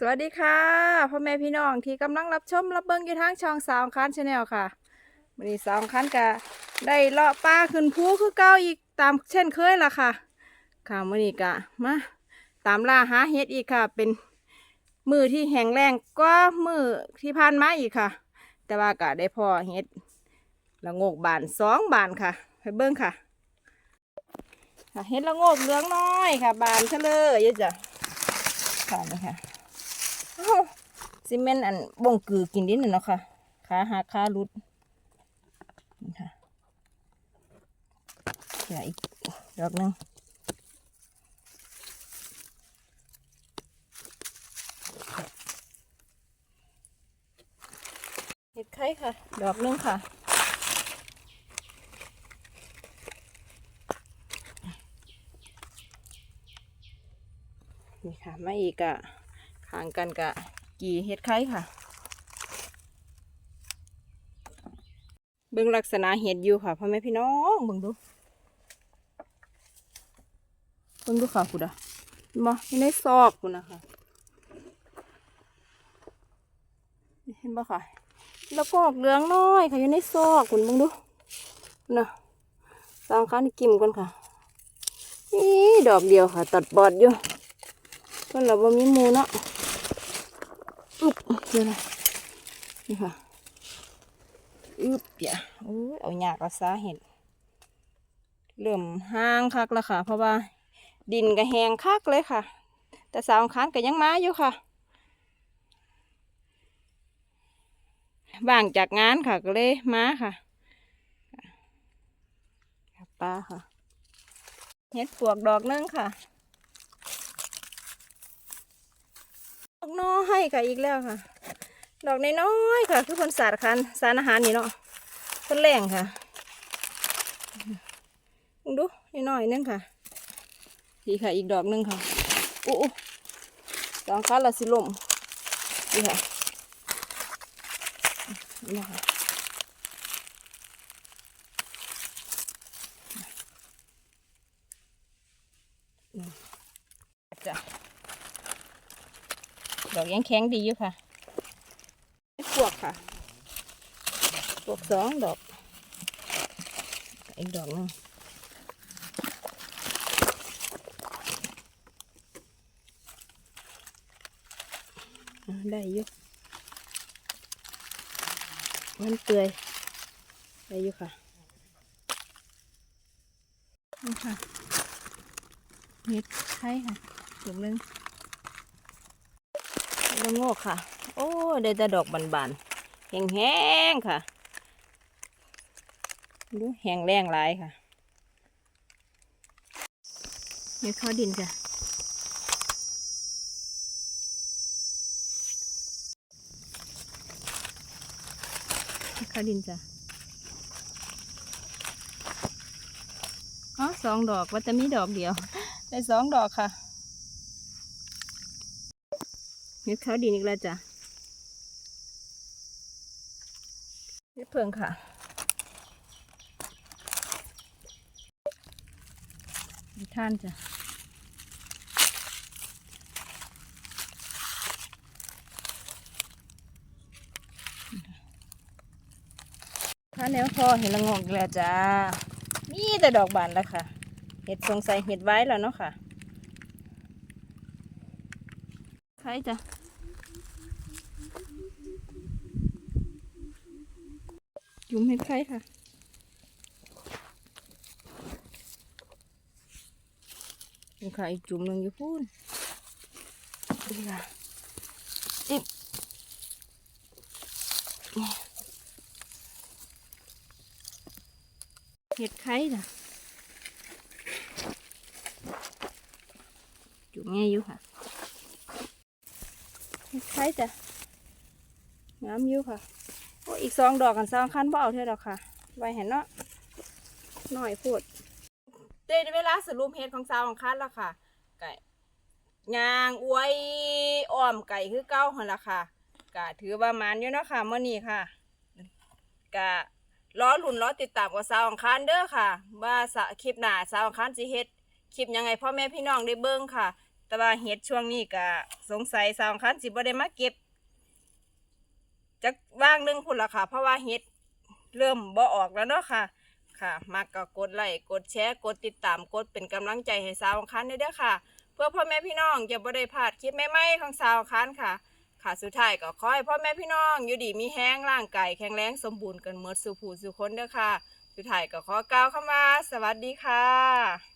สวัสดีค่ะพ่อแม่พี่น้องที่กำลังรับชมรับเบิ้งอยู่ทางช่องสาวคันชาแนลค่ะวันนี้สาวคันกะได้เลาะปลาขึ้นภูคือเก่าอีกตามเช่นเคยละค่ะ ค่ะวันนี้กะมาตามล่าหาเห็ดอีกค่ะ เป็นมือที่แห้งแรงกว่ามือที่ผ่านมาอีกค่ะ แต่ว่ากะได้พอเห็ดละโงกบานสองบานค่ะไปเบิ้งค่ะค่ะเห็ดละโงกเหลืองน้อยค่ะ บานเฉลยเยอะจ้ะค่ะนี่ค่ะ ซีเมนต์อันบ่งกือกินดินน่ะเนาะค่ะขาหักขาหลุดนี่ค่ะเดี๋ยอีกดอกหนึงเห็ดไข่ค่ะ ดอกหนึงค่ะนี่ค่ะมาอีกอะ ขางกันกะกี่เห็ดไข่ค่ะ เบิ่งลักษณะเห็ดอยู่ค่ะพ่อแม่พี่น้องเบิ่งดูเบิ่งดูค่ะคุณอะมาอยู่ในซอกคุณนะคะเห็นบ่ค่ะ แล้วก็อกเหลืองน้อยค่ะอยู่ในซอกคุณเบิ่งดูนะสามครั้งนี่กิมกันค่ะนี่ดอกเดียวค่ะ ตัดบอดอยู่เพิ่นเราบ่มีมูเนาะ อึ๊บเดี๋ยวนะนี่ค่ะอึ๊บเดี๋ยโอ้ยเอาหยากเอาซาเห็ดเริ่มห่างคักแล้วค่ะ เพราะว่า ดินก็แห้งคักเลยค่ะ แต่สาวคันก็ยังมาอยู่ค่ะว่างจากงานค่ะก็เลยมาค่ะป้าค่ะเห็ดปวกดอกนึงค่ะ ดอก น้อยค่ะอีกแล้วค่ะ ดอกน้อยค่ะ คือคนสารคันสารอาหารนี่เนาะคนแรงค่ะดูน้อยนึงค่ะที่ค่ะอีกดอกนึงค่ะอู้อู้สองค้าละสิลมนี่ค่ะนี่ค่ะอืมจ้ะ ดอกยังแข็งดีอยู่ค่ะปวกค่ะปวกสองดอก อีกดอกหนึงอ่าได้อยู่มันเปื่อยได้อยู่ค่ะนี่ค่ะเห็ดไข่ค่ะถุงหนึง ละโงกค่ะ โอ้ได้แต่ดอกบานๆแห้งๆค่ะดูแห้งแรงหลายค่ะนี่ข้าวดินจ้ะข้าวดินจ้ะอ๋อสองดอกว่าจะมีดอกเดียว ได้สองดอกค่ะ เห็ดขาดินอีกแล้วจ้ะเห็ดเพิงค่ะเห็ดท่านจ้ะถ้าแนวพอเห็ดละงอกแล้วจ้ามีแต่ดอกบานแล้วค่ะ เห็ดสงสัยเห็ดไว้แล้วเนาะค่ะใครจ้ะ จุ่มเห็ดไข่ค่ะ จุ่มไข่จุ่มหนึ่งอยู่พูนดีค่ะจิบเห็ดไข่จ้ะจุ่มง่ายอยู่ค่ะ เห็ดไข่จ้ะงามอยู่ค่ะ อีกสองดอกกันสองคันบ่เอาเท่าดอกค่ะ ไว้เห็นเนาะหน่อยพูดเดนเวลาสรุปเฮ็ดของสาวของคันแล้วค่ะ ไก่ยางอวยอ้อมไก่คือเก้าหันละค่ะกะถือประมาณอยู่เนาะค่ะเมื่อนี้ค่ะกะล้อหลุนล้อติดตามกับสาวของคันเด้อค่ะ ว่าสะคลิปหน้าสาวของคันสิเฮ็ดคลิปยังไงพ่อแม่พี่น้องได้เบิ่งค่ะ แต่ว่าเห็ดช่วงนี้ก็สงสัยสาวของคันสิบ่ได้มาเก็บ จักว่างหนึงพุ่นละค่ะ เพราะว่าเห็ดเริ่มบ่ออกแล้วเนาะค่ะ ค่ะมักก็กดไลค์กดแชร์กดติดตามกดเป็นกำลังใจให้สาวคันเด้อค่ะ เพื่อพ่อแม่พี่น้องจะบ่ได้พลาดคลิปใหม่ๆของสาวคันค่ะ ค่ะสุดท้ายก็ขอให้พ่อแม่พี่น้อง อยู่ดีมีแห้งร่างกายแข็งแรงสมบูรณ์กันหมดสู่ผู้สู่คนเด้อค่ะ สุดท้ายก็ขอกล่าวคำว่าสวัสดีค่ะ